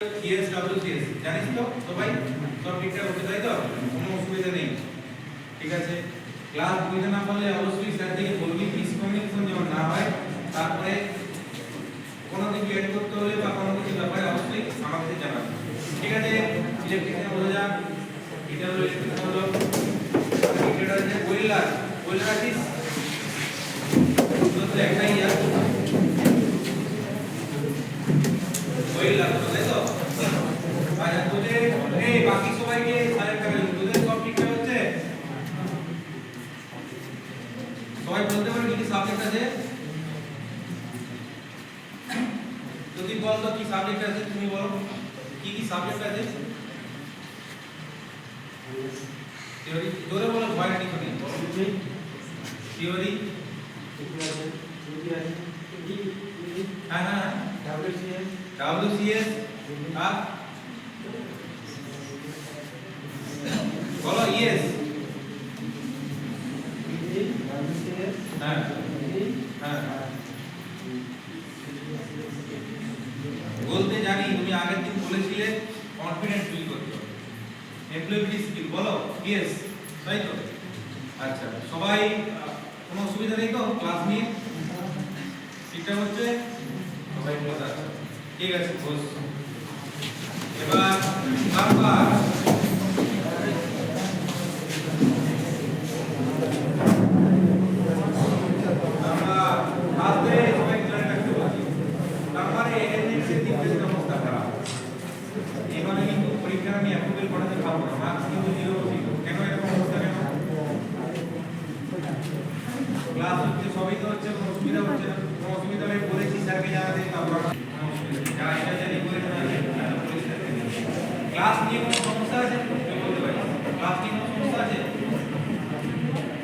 CS WCS জানিস তো? সবাই সব ঠিকঠাক হচ্ছে তাই তো? কোনো অসুবিধা নেই। ঠিক আছে? ক্লাস বুঝতে না পারলে অবশ্যই স্যার থেকে বলবি মিসকমিউনিকেশন যেন না হয়। তারপরে কোনো কিছু এড করতে হলে বা কোনো কিছু ব্যাপারে অবশ্যই আমাকে জানাবে। ঠিক আছে? ইলেকট্রিশিয়ান বোঝা যাক এটা হলো ইলেকট্রিশিয়ান হলো এটা হচ্ছে ওয়েল্ডার ওয়েল্ডার তো একটাই আর তাই তো আচ্ছা তোদের এই বাকি সবাইকে সারেক্ট করে তোদের সব ঠিকঠাক হচ্ছে সবাই বলতে পারে কি কি সাবজেক্ট আছে যদি বল তো কি সাবজেক্ট আছে তুমি বলো কি কি সাবজেক্ট আছে থিওরি জোরে বলো ভয় নেই শুনি থিওরি হ্যাঁ হ্যাঁ ডাব্লিউসিএস আর বলো ইয়েস হ্যাঁ হ্যাঁ বলতে জানি তুমি আগের দিন বলেছিলে কনফিডেন্স ফিল করতে হবে এমপ্লয়াবিলিটি স্কিল বলো ইয়েস তাই তো আচ্ছা সবাই কোনো অসুবিধা নেই তো? ক্লাস নিয়ে? ঠিকঠাক হচ্ছে সবাই ক্লাস আছে ঠিক আছে বস এবার কিন্তু পরীক্ষা আমি অ্যাপ্রুভেল করাতে পারব না। মার্কস কিন্তু জিরো জিরো কেন এরকম অবস্থা কেন ক্লাস হচ্ছে সবই তো হচ্ছে কোনো অসুবিধা হচ্ছে না কোনো অসুবিধা হলে বলেছি স্যারকে জানাতে তারপর কোনো অসুবিধা নেই। যারা এটা জানি করে ক্লাস নিয়ে কোনো সমস্যা আছে কেউ বলতে পারি ক্লাস নিয়ে কোনো সমস্যা আছে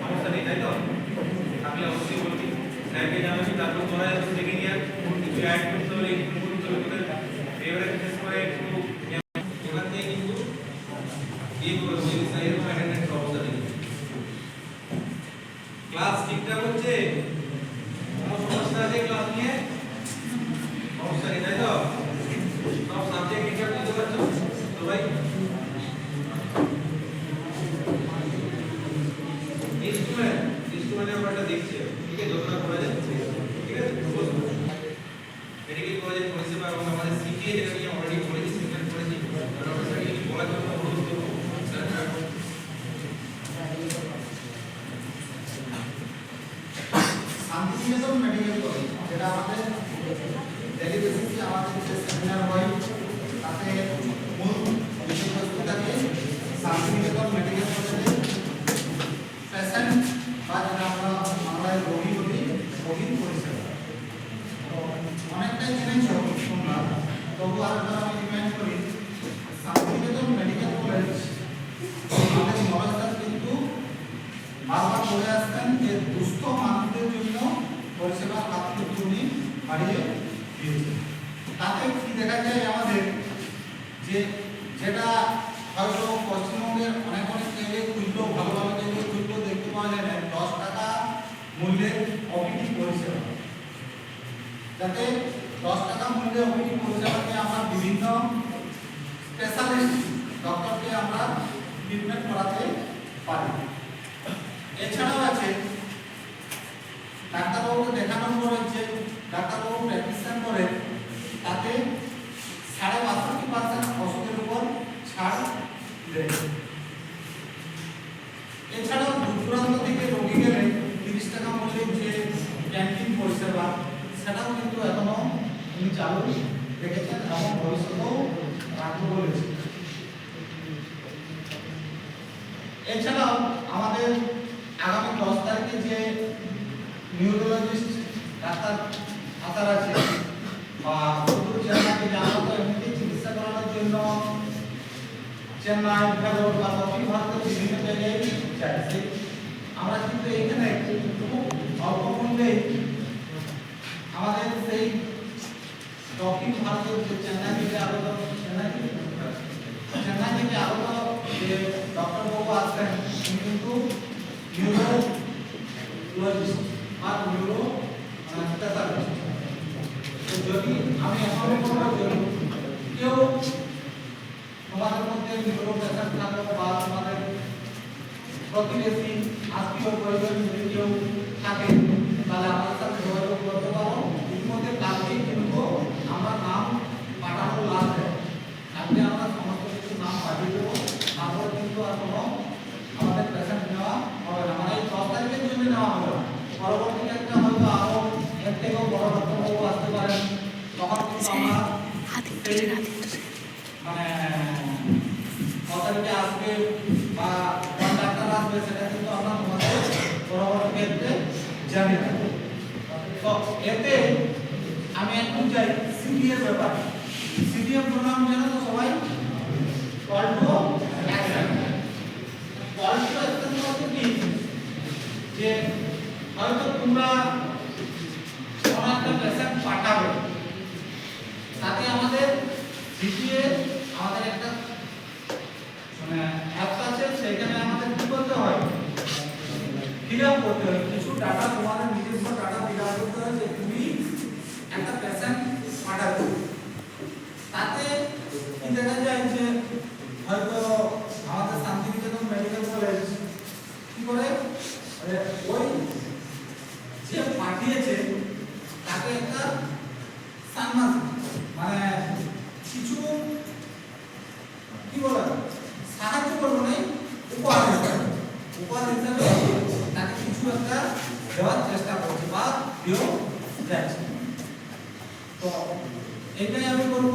সমস্যা নেই তাই তো থাকলে অবশ্যই বলবি স্যারকে জানাবি তারপর তোরা যাতে সেকেন্ড ইয়ার কিছু অ্যাড করতে হলে একটু করতে হবে তোদের এবারে বিশেষ করে একটু এখান থেকে কিন্তু ইয়ে করে দেবো এই স্যার এরকম অ্যাটেন্ডেন্স অবস্থা নেই ক্লাস ঠিকঠাক হচ্ছে কোনো সমস্যা আছে ক্লাস নিয়ে সমস্যা নেই তাই তো সব সাবজেক্ট ঠিকঠাক বুঝতে পারছ সবাই ইনস্ট্রুমেন্ট ইনস্ট্রুমেন্টের ব্যাপারটা দেখছি ঠিক আছে যতটা করা যায় ঠিক আছে বসুন। মেডিকেল কলেজের পরিষেবা এবং আমাদের সিপিএ যেটা নিয়ে অলরেডি করেছি সিগন্যাল করেছি ডক্টর স্যারকে কিছু বলার জন্য অনুরোধ করব স্যার শান্তিনিকেতন মেডিকেল কলেজ যেটা আমাদের ডেলি বেসিসে আমাদের যে সেমিনার হয় তাতে মূল বিষয়বস্তু থাকে শান্তিনিকেতন মেডিকেল কলেজে পেশেন্ট বা যেটা আমরা বাংলায় রোগী বলি রোগীর পরিষেবা তো অনেকটাই জেনেছ তোমরা তবু আরেকবার আমি রিমাইন্ড করি শান্তিনিকেতন মেডিকেল কলেজ আমাদের নলেজটা কিন্তু বারবার বলে আসতেন যে দুস্থ মানুষদের জন্য পরিষেবার হাত কিন্তু উনি বাড়িয়ে দিয়েছেন তাতে কি দেখা যায় আমাদের যে যেটা হয়তো পশ্চিমবঙ্গের অনেক অনেক জায়গায় খুঁজলেও ভালো ভালো জায়গায় খুঁজলেও দেখতে পাওয়া যায় না দশ টাকা মূল্যের অপিটি পরিষেবা যাতে দশ টাকা মূল্যে অপিটি পরিষেবাকে আমরা বিভিন্ন স্পেশালিস্ট ডক্টরকে আমরা ট্রিটমেন্ট করাতে পারি। এছাড়াও আছে, ডাক্তারবাবুকে দেখানোর পরে ডাক্তারবাবু প্র্যাকটিসন করে, তাতে সাড়ে বাষট্টি পার্সেন্ট ওষুধের উপর ছাড় দেয়। এছাড়াও দূর দূরান্ত থেকে রোগী গেলে তিরিশ টাকা মূল্যের যে ক্যান্টিন পরিষেবা সেটাও কিন্তু এখনও উনি চালু রেখেছেন এবং ভবিষ্যতেও রাখব বলেছে। এছাড়াও আমাদের আগামী দশ তারিখে যে নিউরোলজিস্ট ডাক্তার আসার আছে, বা চেন্নাইকে আমরা তো এমনিতেই চিকিৎসা করানোর জন্য চেন্নাই ভেলোর বা দক্ষিণ ভারতের বিভিন্ন জায়গায় সেই আমরা কিন্তু এইখানে খুব অল্প মূল্যে আমাদের সেই দক্ষিণ ভারতের যে চেন্নাই থেকে আগত চেন্নাই চেন্নাই থেকে আগত যে ডক্টর বাবু আসছেন উনি কিন্তু নিউরোলজিস্ট বা নিউরো যদি আমি এখন কেউ যদি কোনো পেশেন্ট থাকো বা তোমাদের প্রতিবেশী আত্মীয় পরিজন যদি কেউ থাকে, তাহলে আমাদের সাথে যোগাযোগ করতে পারো ইতিমধ্যে কালকেই কিন্তু আমরা নাম পাঠানো লাগবে কালকে আমরা সমস্ত কিছু নাম পাঠিয়ে দেবো তারপর কিন্তু আর কোনো আমাদের পেশেন্ট নেওয়া হবে না মানে এই দশ তারিখের জন্য নেওয়া হবে না পরবর্তী একটা হয়তো আরও এর থেকেও বড় ডাক্তারবাবু আসতে পারেন। তখন কিন্তু আমরা মানে কতারিকে আসবে বা ডাক্তার আসবে সেটা কিন্তু আমরা তোমাদের পরবর্তী ক্ষেত্রে জানিয়ে দেবো। তো এতে আমি একটু চাই সিডিএর ব্যাপার। সিডিএম প্রোগ্রাম জানো তো সবাই call to action call to action বলতে কি? যে হয়তো তোমরা একটা পেশেন্ট পাঠাবে তাতে আমাদের সিডিএ আমাদের একটা মানে অ্যাপস আছে সেখানে আমাদের কি করতে হয় ফিল করতে হয় কিছু ডাটা তোমাদের নিজস্ব ডাটা ফিল আপ করতে হয় যে তুমি একটা পেশেন্ট পাঠাবে তাতে কি দেখা যায় যে হয়তো আমাদের শান্তিনিকেতন মেডিকেল কলেজ কি করে আরে ওই যে পাঠিয়েছে তাকে একটা সান্মাস মানে কিছু কি বলা সাহায্য করব না উপহার হিসাবে উপহার হিসাবে তাকে কিছু একটা দেওয়ার চেষ্টা করছে বা দিয়েও যাচ্ছে তো এটাই আমি করব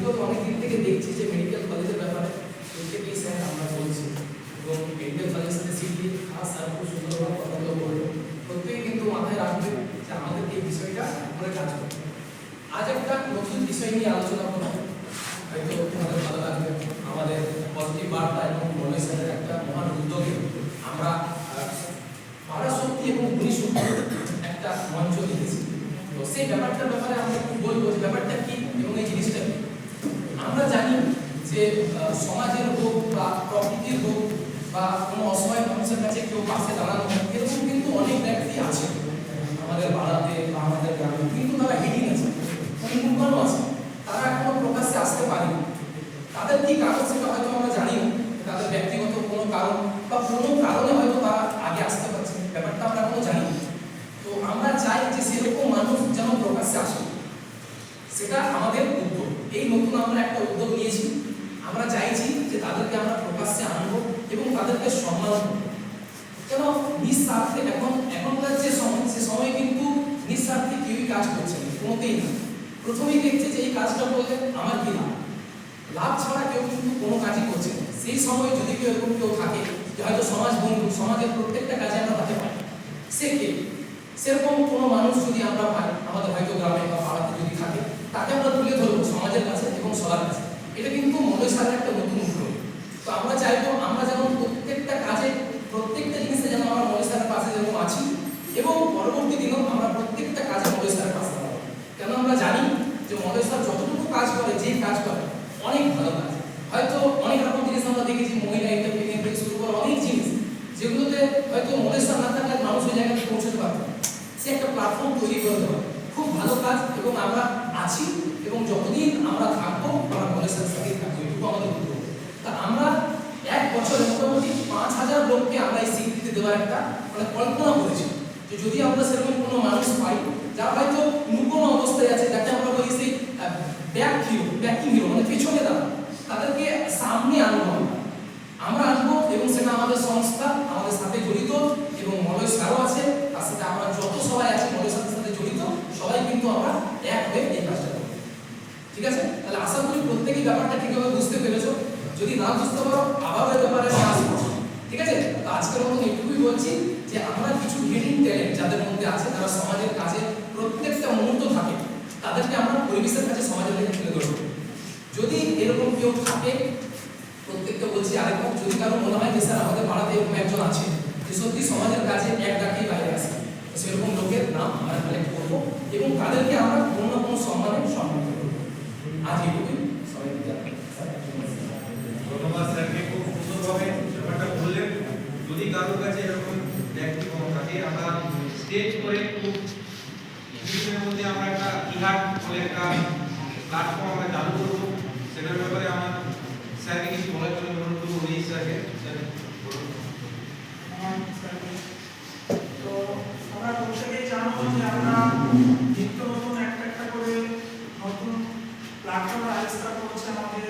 বিগত অনেক দিন থেকে দেখছি যে মেডিকেল কলেজের ব্যাপারে। প্রত্যেকেই স্যার আমরা বলছি। এবং মেডিকেল কলেজের সাথে সিটি আর স্যার খুব সুন্দরভাবে কথাগুলো বলল প্রত্যেকে কিন্তু মাথায় রাখবে যে আমাদেরকে এই বিষয়টা করে কাজ করতে হবে। আজ একটা নতুন বিষয় নিয়ে আলোচনা করব। হয়তো তোমাদের ভালো লাগবে। আমাদের পজিটিভ বার্তা এবং মনে স্যারের একটা মহান উদ্যোগে আমরা পাড়া শক্তি এবং গুণী শক্তি একটা মঞ্চ দিয়েছি তো সেই ব্যাপারটার ব্যাপারে আমরা বলব ব্যাপারটা কি এবং এই জিনিসটা কি। আমরা জানি যে সমাজের হোক বা প্রকৃতির হোক বা কোনো অসহায় মানুষের কাছে কেউ পাশে দাঁড়ানো, এরকম কিন্তু অনেক ব্যক্তি আছে আমাদের পাড়াতে বা আমাদের গ্রামে। কিন্তু তারা হেডিং আছে উন্মুখনও আছে। তারা এখনও প্রকাশ্যে আসতে পারেনি। তাদের কি কারণ সেটা হয়তো আমরা জানি তাদের ব্যক্তিগত কোনো কারণ বা কোনো কারণে হয়তো তারা আগে আসতে পারছে ব্যাপারটা আমরা এখনও জানি তো আমরা চাই যে সেরকম মানুষ যেন প্রকাশ্যে আসে সেটা আমাদের উদ্যোগ এই নতুন আমরা একটা উদ্যোগ নিয়েছি। আমরা চাইছি যে তাদেরকে আমরা প্রকাশ্যে আনব এবং তাদেরকে সম্মান করব। কেন? নিঃস্বার্থে এখন, এখনকার যে সময়, সে সময় কিন্তু নিঃস্বার্থে কেউই কাজ করছে না, কোনোতেই না। প্রথমেই দেখছে যে এই কাজটা করলে আমার কি লাভ? লাভ ছাড়া কেউ কিন্তু কোনো কাজই করছে না। সেই সময় যদি কেউ এরকম কেউ থাকে, যে হয়তো সমাজ বন্ধু, সমাজের প্রত্যেকটা কাজে আমরা তাকে পাই। সে কে? সেরকম কোনো মানুষ যদি আমরা পাই, আমাদের হয়তো গ্রামে বা পাড়াতে যদি থাকে তাকে আমরা তুলে ধরবো সমাজের কাছে এবং সবার কাছে। এটা কিন্তু মনের সাথে একটা নতুন উদ্যোগ তো আমরা চাইব, আমরা যেমন প্রত্যেকটা কাজে, প্রত্যেকটা জিনিসে যেন আমরা মনের পাশে যেরকম আছি, এবং পরবর্তী দিনেও আমরা প্রত্যেকটা কাজে মনের পাশে থাকব কেন আমরা জানি যে মনের যতটুকু কাজ করে যে কাজ করে, অনেক ভালো কাজ। হয়তো অনেক রকম জিনিস আমরা দেখেছি, মহিলা ইন্টারভিউ থেকে শুরু করে অনেক জিনিস, যেগুলোতে হয়তো মনের সাথে না থাকলে মানুষ ওই জায়গায় পৌঁছতে পারবে সে একটা প্ল্যাটফর্ম তৈরি করে দেওয়া খুব ভালো কাজ এবং আমরা আছি এবং যতদিন আমরা থাকব আমরা মনের সাথে সাথেই থাকব এটুকু আমাদের উদ্যোগ তা আমরা এক বছরে মোটামুটি পাঁচ হাজার লোককে আমরা এই স্বীকৃতি দেওয়ার একটা মানে কল্পনা করেছি যে যদি আমরা সেরকম কোনো মানুষ পাই যারা হয়তো নূতন অবস্থায় আছে, যাকে আমরা বলি সেই ব্যাক হিরো ব্যাকিং হিরো মানে পেছনে দাঁড়ানো। তাদেরকে সামনে আনব আমরা। আমরা আনব এবং সেটা আমাদের সংস্থা, আমাদের সাথে জড়িত এবং মলয় স্যারও আছে, তার সাথে আমরা যত সবাই আছে, মলয় স্যারের সাথে জড়িত, সবাই কিন্তু আমরা এক হয়ে এই কাজটা করব ঠিক আছে? তাহলে আশা করি প্রত্যেকেই ব্যাপারটা ঠিকভাবে বুঝতে পেরেছ। যদি না বুঝতে পারো আবার ওই ব্যাপারে আমি আসব। ঠিক আছে? আজকের মতন এটুকুই বলছি যে আমরা কিছু হিডিং ট্যালেন্ট যাদের মধ্যে আছে যারা সমাজের কাজে প্রত্যেকটা মুহূর্ত থাকে, তাদেরকে আমরা পরিবেশের কাছে সমাজের কাছে তুলে ধরবো। যদি এরকম কেউ থাকে, প্রত্যেককে বলছি আরেকবার, যদি কারও মনে হয় যে, স্যার, আমাদের পাড়াতে এরকম একজন আছে, যে সত্যি সমাজের কাছে এক ডাকেই বাইরে আসে সেরকম লোকের নাম আমরা কালেক্ট করব এবং তাদেরকে আমরা কোনো না কোনো সম্মানে সম্মানিত করব। আজ এইটুকুই সবাইকে জানাই স্যার ধন্যবাদ স্যারকে খুব সুন্দরভাবে ব্যাপারটা বললেন যদি কারোর কাছে এরকম ব্যক্তি কোনো থাকে আমরা স্টেজ করে খুব কিছুদিনের মধ্যে আমরা একটা ইহাট বলে একটা প্ল্যাটফর্ম আমরা চালু করব। সেটার ব্যাপারে আমার স্যারকে কিছু বলার জন্য অনুরোধ করব, উনি স্যারকে, স্যার, বলুন। তো জানব যে আমরা নিত্য নতুন একটা একটা করে নতুন প্ল্যাটফর্ম করছে আমাদের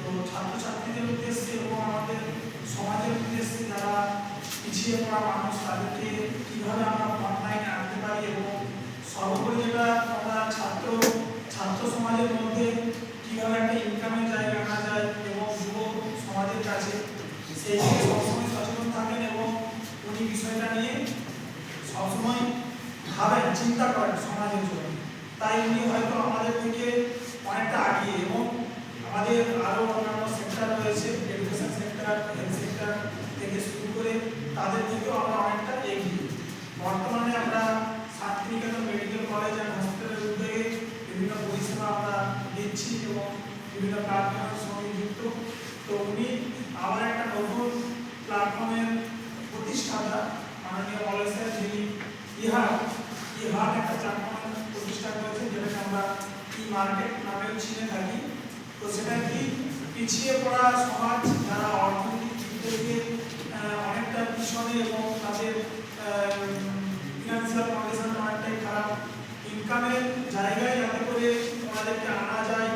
তো ছাত্রছাত্রীদের উদ্দেশ্যে এবং আমাদের সমাজের উদ্দেশ্যে যারা পিছিয়ে পড়া মানুষ তাদেরকে কীভাবে আমরা অনলাইনে আনতে পারি এবং সর্বোপরি যেটা আমরা ছাত্র ছাত্র সমাজের মধ্যে কীভাবে একটা ইনকামের জায়গা আনা যায় এবং যুব সমাজের কাছে সেই সবসময় সচেতন থাকেন এবং উনি বিষয়টা নিয়ে সবসময় ভাবেন, চিন্তা করেন সমাজের জন্য। তাই উনি হয়তো আমাদের থেকে অনেকটা আগিয়ে এবং আমাদের আরও অন্যান্য সেক্টর রয়েছে এডুকেশন সেক্টর হেলথ সেক্টর থেকে শুরু করে তাদের থেকেও আমরা অনেকটা এগিয়ে। বর্তমানে আমরা শান্তিনিকেতন মেডিকেল কলেজ অ্যান্ড হসপিটালের উদ্যোগে বিভিন্ন পরিষেবা আমরা দিচ্ছি এবং বিভিন্ন প্ল্যাটফর্মের সঙ্গে যুক্ত। তো উনি আবার একটা নতুন প্ল্যাটফর্মের প্রতিষ্ঠাতা মাননীয় মলেশ্বর যিনি ইহার ইহার একটা প্ল্যাটফর্মের প্রতিষ্ঠা করেছেন যেটাকে আমরা ই মার্কেট নামেও চিনে থাকি। তো সেটা কি পিছিয়ে পড়া সমাজ, যারা অর্থনৈতিক দিক থেকে পিছনে এবং তাদের ফিনান্সিয়াল কন্ডিশন অনেকটাই খারাপ। ইনকামের জায়গায় যাতে করে ওনাদেরকে আনা যায়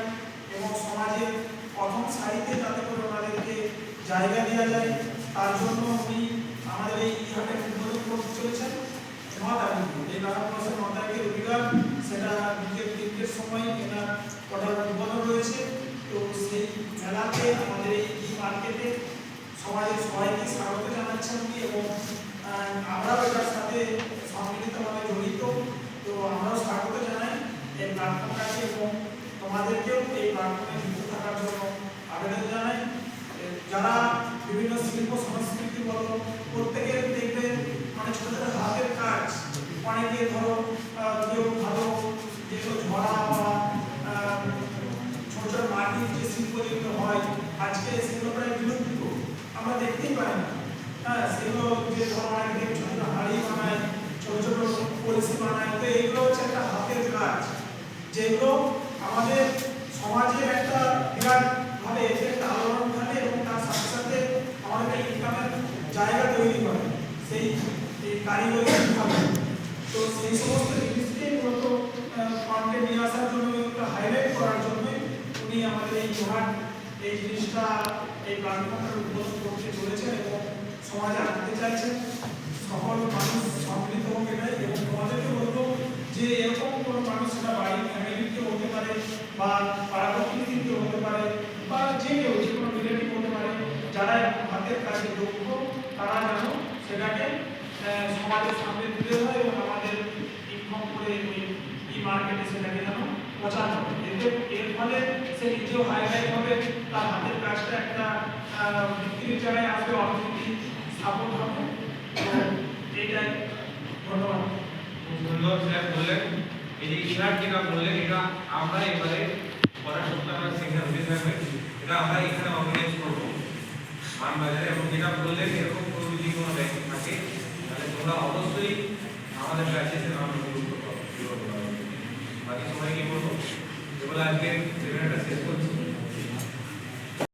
এবং সমাজের প্রথম সারিতে যাতে করে ওনাদেরকে জায়গা দেওয়া যায়, তার জন্য উনি আমাদের এই ইহাটে উদ্বোধন করতে চলেছেন। তারিখে এই ন তারিখে রবিবার সেটা বিকেল তিনটের সময় এটা ওটার উদ্বোধন রয়েছে। তো সেই মেলাতে আমাদের এই মার্কেটে সমাজের সবাইকে স্বাগত জানাচ্ছেন উনি এবং আমরাও এটার সাথে সম্মিলিতভাবে জড়িত। তো আমরাও স্বাগত জানাই এই প্ল্যাটফর্মটাকে এবং তোমাদেরকেও এই প্ল্যাটফর্মে যুক্ত থাকার জন্য আবেদন জানাই। যারা বিভিন্ন শিল্প, সংস্কৃতি বলো প্রত্যেকের দেখবে মানে ছোট ছোট হাতের কাজ অনেকে ধরো আহ, কেউ ভালো যেগুলো ঝরা বা আহ, ছোট ছোট মাটির যে শিল্প যেগুলো হয় আজকে সেগুলো প্রায় বিলুপ্ত আমরা দেখতেই পাই না হ্যাঁ সেগুলো যে ধরো অনেকে দেখবে ছোট ছোট হাড়ি বানায় ছোট ছোট কলসি বানায় তো এগুলো হচ্ছে একটা হাতের কাজ যেগুলো আমাদের সমাজের একটা বিরাট ভাবে এতে একটা আলোড়ন ফেলে এবং তার সাথে সাথে আমাদের ইনকামের জায়গা তৈরি করে, সেই কারিগরি ভাবে তো সেই সমস্ত জিনিসকে মূলত ফ্রন্টে নিয়ে আসার জন্য একটা হাইলাইট করার জন্য উনি আমাদের এই জোহার এই জিনিসটা, এই প্ল্যাটফর্মের উদ্বোধন করতে চলেছেন এবং সমাজে আনতে চাইছেন। সকল মানুষ সম্মিলিত হোক এটাই এবং তোমাদেরকে বলব যে এরকম কোনো মানুষ সেটা বাড়ির ফ্যামিলির কেউ হতে পারে বা পাড়া প্রতিনিধির কেউ হতে পারে বা যে কেউ যে কোনো রিলেটিভ হতে পারে যারা এরকম কাছে দক্ষ তারা যেন সেটাকে সমাজের সামনে তুলে ধরে এবং আমাদের ইনফর্ম করে ওই ই মার্কেটে সেটাকে যেন প্রচার করে। এতে, এর ফলে সে নিজেও হাইলাইট হবে, তার হাতের কাজটা একটা বিক্রির জায়গায় আসবে, অর্থনীতি স্থাপন হবে। এইটাই ধন্যবাদ সুন্দর স্যার বললেন। এই যে ইহার যেটা বললেন, এটা আমরা এবারে পরের সপ্তাহে সেখানে এটা আমরা এখানে অর্গানাইজ করব। মানবাজারে এবং যেটা বললেন, এরকম কোনো যদি কোনো ব্যক্তি থাকে, তাহলে তোমরা অবশ্যই আমাদের কাছে এসে নাম নথিভুক্ত করো বাকি সবাইকে বলব এগুলো আজকে